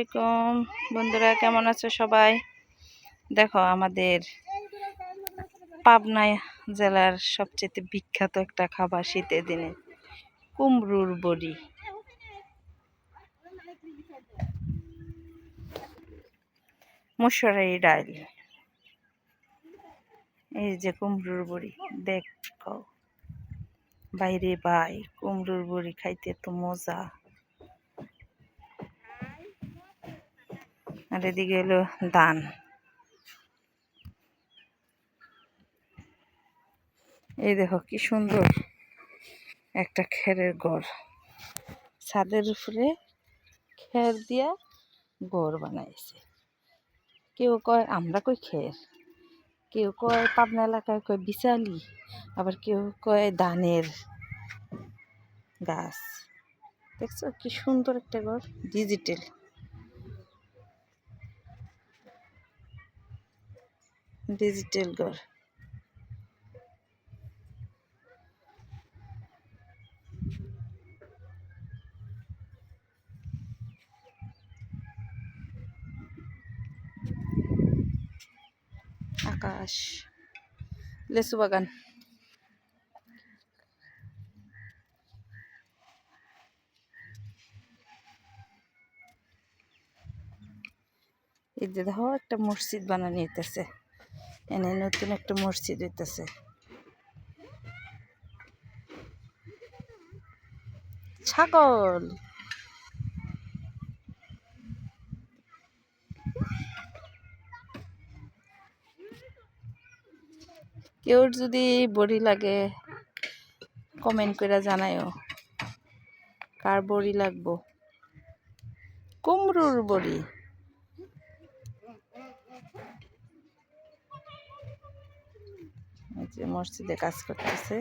আলাইকুম। বন্ধুরা, কেমন আছো সবাই? দেখো, আমাদের পাবনা জেলার সবচেয়ে বিখ্যাত একটা খাবার শীতের দিনে, কুমড়োর বড়ি। মুসুরারি ডাল। এই যে কুমড়োর বড়ি, দেখো। বাইরে বাই কুমড়ুর বড়ি খাইতে তো মজা। আর এদিকে হলো দান এই দেখো কি সুন্দর একটা খেরের ঘর। ছাদের উপরে খের দিয়া ঘর বানাইছে। কেউ কয়, আমরা কই খের? কেউ কয়, পাবনা এলাকায় কয় বিচালি। আবার কেউ কয় দানের গাছ। দেখছ কি সুন্দর একটা ঘর ডিজিটাল ডিজিটাল ঘর। আকাশ। লেসু বাগান। এই যে দেখো একটা মসজিদ বানানো হইতেছে। এনে নতুন একটা মসজিদ হইতেছে। ছাগল! কেউ যদি বড়ি লাগে কমেন্ট করে জানায়ও। কার বড়ি লাগবো? কুমড়োর বড়ি। যে মসজিদে কাজ করতেছে।